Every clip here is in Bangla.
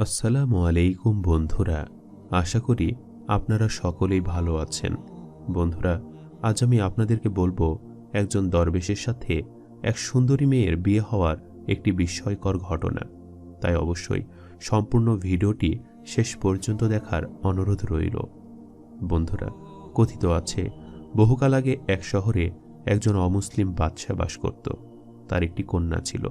আসসালামু আলাইকুম বন্ধুরা, আশা করি আপনারা সকলেই ভালো আছেন। বন্ধুরা, আজ আমি আপনাদেরকে বলব একজন দরবেশের সাথে এক সুন্দরী মেয়ের বিয়ে হওয়ার একটি বিস্ময়কর ঘটনা। তাই অবশ্যই সম্পূর্ণ ভিডিওটি শেষ পর্যন্ত দেখার অনুরোধ রইল। বন্ধুরা, কথিত আছে, বহুকাল আগে এক শহরে একজন অমুসলিম বাদশাহ বাস করত। তার একটি কন্যা ছিল।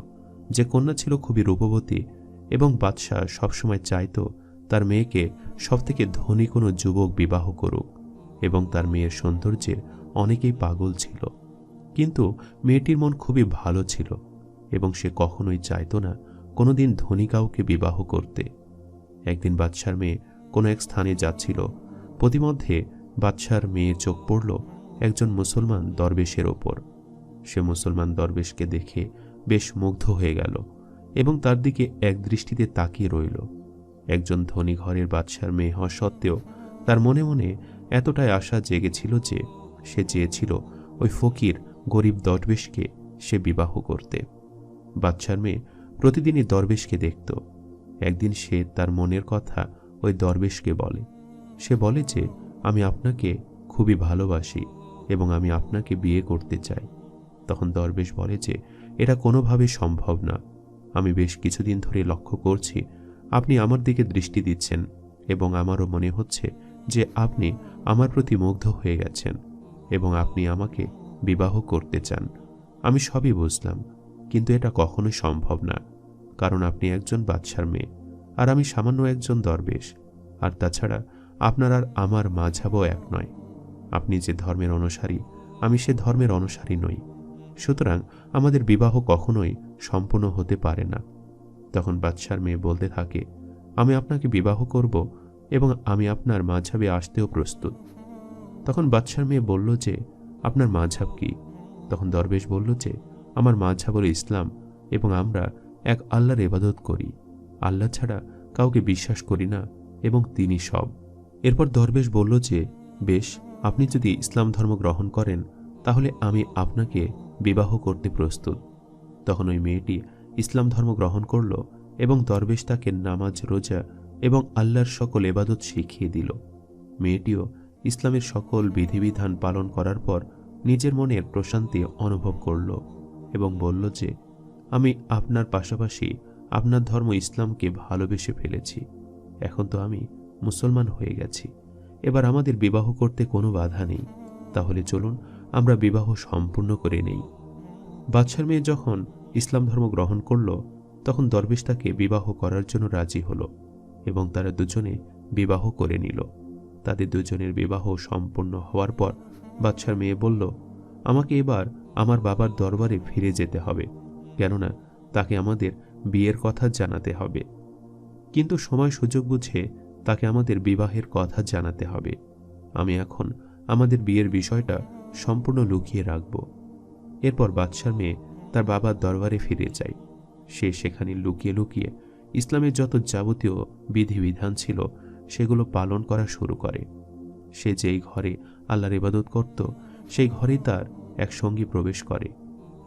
যে কন্যা ছিল খুবই রূপবতী এবং বাদশাহ সবসময় চাইত তার মেয়েকে সবথেকে ধনী কোনো যুবক বিবাহ করুক এবং তার মেয়ের সৌন্দর্যের অনেকেই পাগল ছিল। কিন্তু মেয়েটির মন খুবই ভালো ছিল এবং সে কখনোই চাইত না কোনোদিন ধনী কাউকে বিবাহ করতে। একদিন বাদশার মেয়ে কোনো এক স্থানে যাচ্ছিল প্রতিমধ্যে বাদশার মেয়ে চোখ পড়ল একজন মুসলমান দরবেশের ওপর। সে মুসলমান দরবেশকে দেখে বেশ মুগ্ধ হয়ে গেল। এবং তার দিকে এক দৃষ্টিতে তাকিয়ে রইল। একজন ধনী ঘরের বাদশার মেয়ে হওয়া সত্ত্বেও তার মনে মনে এতটাই আশা জেগেছিল যে সে চেয়েছিল ওই ফকির গরিব দরবেশকে সে বিবাহ করতে। বাদশার মেয়ে প্রতিদিনই দরবেশকে দেখত। একদিন সে তার মনের কথা ওই দরবেশকে বলে। সে বলে যে, আমি আপনাকে খুবই ভালোবাসি এবং আমি আপনাকে বিয়ে করতে চাই। তখন দরবেশ বলে যে, এটা কোনোভাবে সম্ভব না। আমি বেশ কিছুদিন ধরে লক্ষ্য করছি, আপনি আমার দিকে দৃষ্টি দিচ্ছেন এবং আমারও মনে হচ্ছে যে আপনি আমার প্রতি মুগ্ধ হয়ে গেছেন এবং আপনি আমাকে বিবাহ করতে চান। আমি সবই বুঝলাম, কিন্তু এটা কখনোই সম্ভব না, কারণ আপনি একজন বাদশার মেয়ে আর আমি সামান্য একজন দরবেশ। আর তাছাড়া আপনার আর আমার মাঝাবও এক নয়। আপনি যে ধর্মের অনুসারী, আমি সে ধর্মের অনুসারী নই। সুতরাং আমাদের বিবাহ কখনোই সম্পূর্ণ হতে পারে না। তখন বাদশার মেয়ে বলতে থাকে, আমি আপনাকে বিবাহ করব এবং আমি আপনার মাঝাবে আসতেও প্রস্তুত। তখন বাদশার মেয়ে বলল যে, আপনার মাঝাব কি? তখন দরবেশ বলল যে, আমার মাঝাব হল ইসলাম এবং আমরা এক আল্লাহর এবাদত করি। আল্লাহ ছাড়া কাউকে বিশ্বাস করি না এবং তিনি সব। এরপর দরবেশ বলল যে, বেশ, আপনি যদি ইসলাম ধর্ম গ্রহণ করেন, তাহলে আমি আপনাকে বিবাহ করতে প্রস্তুত। তখন ওই মেয়েটি ইসলাম ধর্ম গ্রহণ করল এবং দরবেশ তাকে নামাজ, রোজা এবং আল্লাহর সকল এবাদত শিখিয়ে দিল। মেয়েটিও ইসলামের সকল বিধিবিধান পালন করার পর নিজের মনের প্রশান্তি অনুভব করল এবং বলল যে, আমি আপনার পাশাপাশি আপনার ধর্ম ইসলামকে ভালোবেসে ফেলেছি। এখন তো আমি মুসলমান হয়ে গেছি। এবার আমাদের বিবাহ করতে কোনো বাধা নেই। তাহলে চলুন আমরা বিবাহ সম্পূর্ণ করে নেই। বাদশার মেয়ে যখন ইসলাম ধর্ম গ্রহণ করল, তখন দরবেশ তাকে বিবাহ করার জন্য রাজি হলো এবং তারা দুজনে বিবাহ করে নিল। তাদের দুজনের বিবাহ সম্পূর্ণ হওয়ার পর বাচ্চার মেয়ে বলল, আমাকে এবার আমার বাবার দরবারে ফিরে যেতে হবে, কেননা তাকে আমাদের বিয়ের কথা জানাতে হবে। কিন্তু সময় সুযোগ বুঝে তাকে আমাদের বিবাহের কথা জানাতে হবে। আমি এখন আমাদের বিয়ের বিষয়টা সম্পূর্ণ লুকিয়ে রাখব। এরপর বাদশার মেয়ে তার বাবার দরবারে ফিরে যায়। সে সেখানে লুকিয়ে লুকিয়ে ইসলামের যত যাবতীয় বিধিবিধান ছিল, সেগুলো পালন করা শুরু করে। সে যেই ঘরে আল্লাহর ইবাদত করত, সেই ঘরেই তার এক সঙ্গী প্রবেশ করে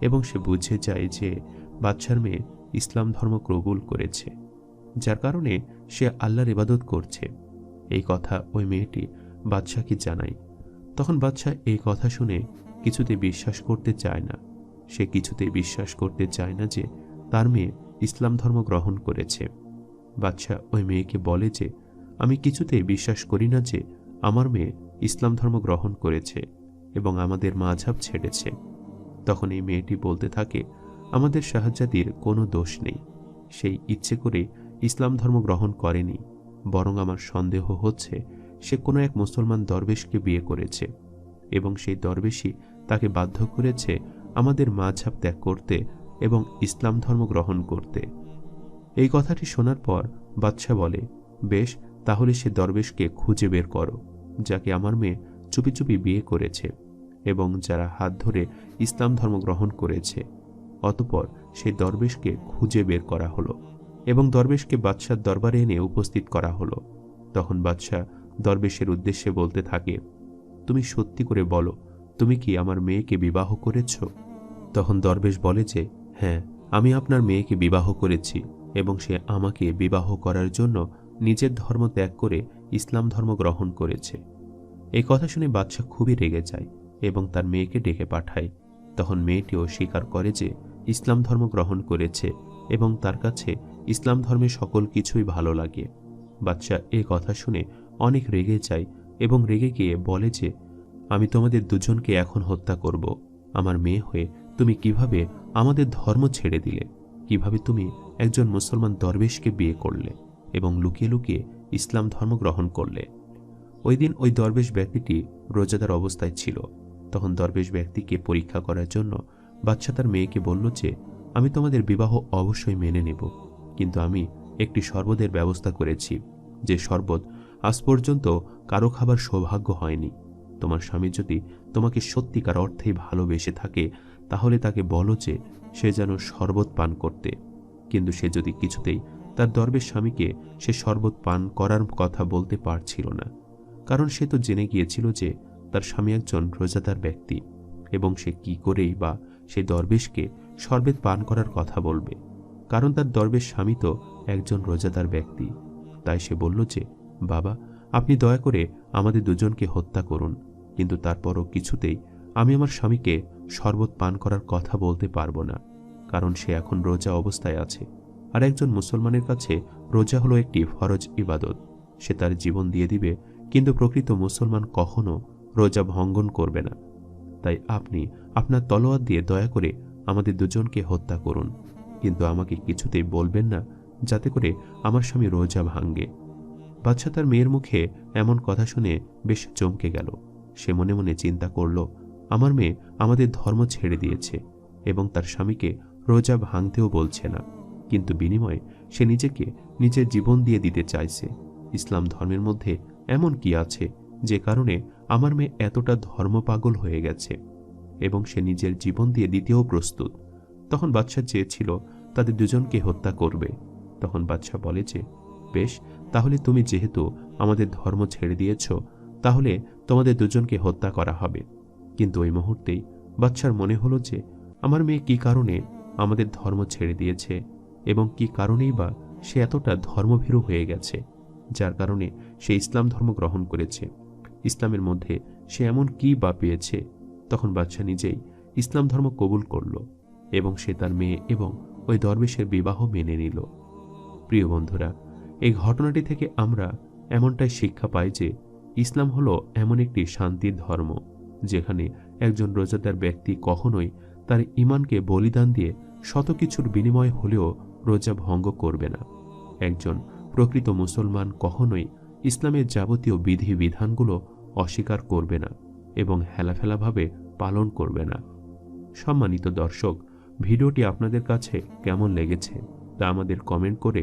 এবং সে বুঝে যায় যে বাদশার মেয়ে ইসলাম ধর্ম কবুল করেছে, যার কারণে সে আল্লাহর ইবাদত করছে। এই কথা ওই মেয়েটি বাদশাহকে জানায়। তখন বাদশাহ এই কথা শুনে কিছুতে বিশ্বাস করতে চায় না। সে কিছুতে বিশ্বাস করতে চায় না যে তার মেয়ে ইসলাম ধর্ম গ্রহণ করেছে। বাদশাহ ওই মেয়েকে বলে যে, আমি কিছুতে বিশ্বাস করি না যে আমার মেয়ে ইসলাম ধর্ম গ্রহণ করেছে এবং আমাদের মাঝাব ছেড়েছে। তখন এই মেয়েটি বলতে থাকে, আমাদের শাহজাদির কোনো দোষ নেই। সেই ইচ্ছে করে ইসলাম ধর্ম গ্রহণ করেনি, বরং আমার সন্দেহ হচ্ছে সে কোনো এক মুসলমান দরবেশকে বিয়ে করেছে এবং সেই দরবেশই তাকে বাধ্য করেছে আমাদের মাঝাব ত্যাগ করতে এবং ইসলাম ধর্ম গ্রহণ করতে। এই কথাটি শোনার পর বাদশাহ বলে, বেশ, তাহলে সে দরবেশকে খুঁজে বের করো, যাকে আমার মেয়ে চুপি চুপি বিয়ে করেছে এবং যারা হাত ধরে ইসলাম ধর্ম গ্রহণ করেছে। অতপর সেই দরবেশকে খুঁজে বের করা হলো এবং দরবেশকে বাদশার দরবারে এনে উপস্থিত করা হলো। তখন বাদশাহ দরবেশের উদ্দেশ্যে বলতে থাকে, তুমি সত্যি করে বলো, তুমি কি আমার মেয়েকে বিবাহ করেছ? তখন দরবেশ বলে যে হ্যাঁ আমি আপনার মেয়েকে বিবাহ করেছি এবং সে আমাকে বিবাহ করার জন্য নিজের ধর্ম ত্যাগ করে ইসলাম ধর্ম গ্রহণ করেছে। এই কথা শুনে বাদশাহ খুবই রেগে যায় এবং তার মেয়েকে ডেকে পাঠায়। তখন মেয়েটিও স্বীকার করে যে, ইসলাম ধর্ম গ্রহণ করেছে এবং তার কাছে ইসলাম ধর্মে সকল কিছুই ভালো লাগে। বাদশাহ এ কথা শুনে অনেক রেগে যায় এবং রেগে গিয়ে বলে যে, আমি তোমাদের দুজনকে এখন হত্যা করব। আমার মেয়ে হয়ে তুমি কীভাবে আমাদের ধর্ম ছেড়ে দিলে? কীভাবে তুমি একজন মুসলমান দরবেশকে বিয়ে করলে এবং লুকিয়ে লুকিয়ে ইসলাম ধর্ম গ্রহণ করলে? ওই দিন ওই দরবেশ ব্যক্তিটি রোজাদার অবস্থায় ছিল। তখন দরবেশ ব্যক্তিকে পরীক্ষা করার জন্য বাচ্চা তার মেয়েকে বলল যে, আমি তোমাদের বিবাহ অবশ্যই মেনে নেব, কিন্তু আমি একটি শরবতের ব্যবস্থা করেছি। যে শরবত আজ পর্যন্ত কারও খাবার সৌভাগ্য হয়নি। তোমার স্বামী যদি তোমাকে সত্যিকার অর্থেই ভালোবেসে থাকে, তাহলে তাকে বলো যে সে যেন শরবত পান করতে। কিন্তু সে যদি কিছুতেই তার দরবেশ স্বামীকে সে শরবত পান করার কথা বলতে পারছিল না, কারণ সে তো জেনে গিয়েছিল যে তার স্বামী একজন রোজাদার ব্যক্তি এবং সে কি করেই বা সেই দরবেশকে শরবত পান করার কথা বলবে। কারণ তার দরবেশ স্বামী তো একজন রোজাদার ব্যক্তি, তাই সে বলল যে বাবা, আপনি দয়া করে আমাদের দুজনকে হত্যা করুন, কিন্তু তারপরও কিছুতেই আমি আমার স্বামীকে শরবত পান করার কথা বলতে পারব না, কারণ সে এখন রোজা অবস্থায় আছে। আর একজন মুসলমানের কাছে রোজা হলো একটি ফরজ ইবাদত, সে তার জীবন দিয়ে দিবে, কিন্তু প্রকৃত মুসলমান কখনো রোজা ভঙ্গন করবে না। তাই আপনি আপনার তলোয়ার দিয়ে দয়া করে আমাদের দুজনকে হত্যা করুন, কিন্তু আমাকে কিছুতেই বলবেন না, যাতে করে আমার স্বামী রোজা ভাঙ্গে বাচ্চা তার মেয়ের মুখে এমন কথা শুনে বেশ চমকে গেল। সে মনে মনে চিন্তা করল, আমার মেয়ে আমাদের ধর্ম ছেড়ে দিয়েছে এবং তার স্বামীকে রোজা ভাঙতেও বলছে না। কিন্তু বিনিময়ে সে নিজেকে নিজের জীবন দিয়ে দিতে চাইছে। ইসলাম ধর্মের মধ্যে এমন কি আছে যে কারণে আমার মেয়ে এতটা ধর্মপাগল হয়ে গেছে এবং সে নিজের জীবন দিয়ে দিতেও প্রস্তুত। তখন বাচ্চা চেয়েছিল তাদের দুজনকে হত্যা করবে। তখন বাচ্চা বলে যে, বেশ তাহলে তুমি যেহেতু আমাদের ধর্ম ছেড়ে দিয়েছ, তাহলে তোমাদের দুজনকে হত্যা করা হবে। কিন্তু ওই মুহূর্তেই বাচ্চার মনে হলো যে, আমার মেয়ে কি কারণে আমাদের ধর্ম ছেড়ে দিয়েছে এবং কি কারণেই বা সে এতটা ধর্মভীরু হয়ে গেছে, যার কারণে সে ইসলাম ধর্ম গ্রহণ করেছে। ইসলামের মধ্যে সে এমন কি বা পেয়েছে? তখন বাচ্চা নিজেই ইসলাম ধর্ম কবুল করল এবং সে তার মেয়ে এবং ওই দরবেশের বিবাহ মেনে নিল। প্রিয় বন্ধুরা এই ঘটনাটি থেকে আমরা এমনটাই শিক্ষা পাই যে ইসলাম হলো এমন একটি শান্তির ধর্ম, যেখানে একজন রোজাদার ব্যক্তি কখনোই তার ইমানকে বলিদান দিয়ে শত কিছুর বিনিময় হলেও রোজা ভঙ্গ করবে না। একজন প্রকৃত মুসলমান কখনোই ইসলামের যাবতীয় বিধি বিধানগুলো অস্বীকার করবে না এবং হেলাফেলাভাবে পালন করবে না। সম্মানিত দর্শক, ভিডিওটি আপনাদের কাছে কেমন লেগেছে তা আমাদের কমেন্ট করে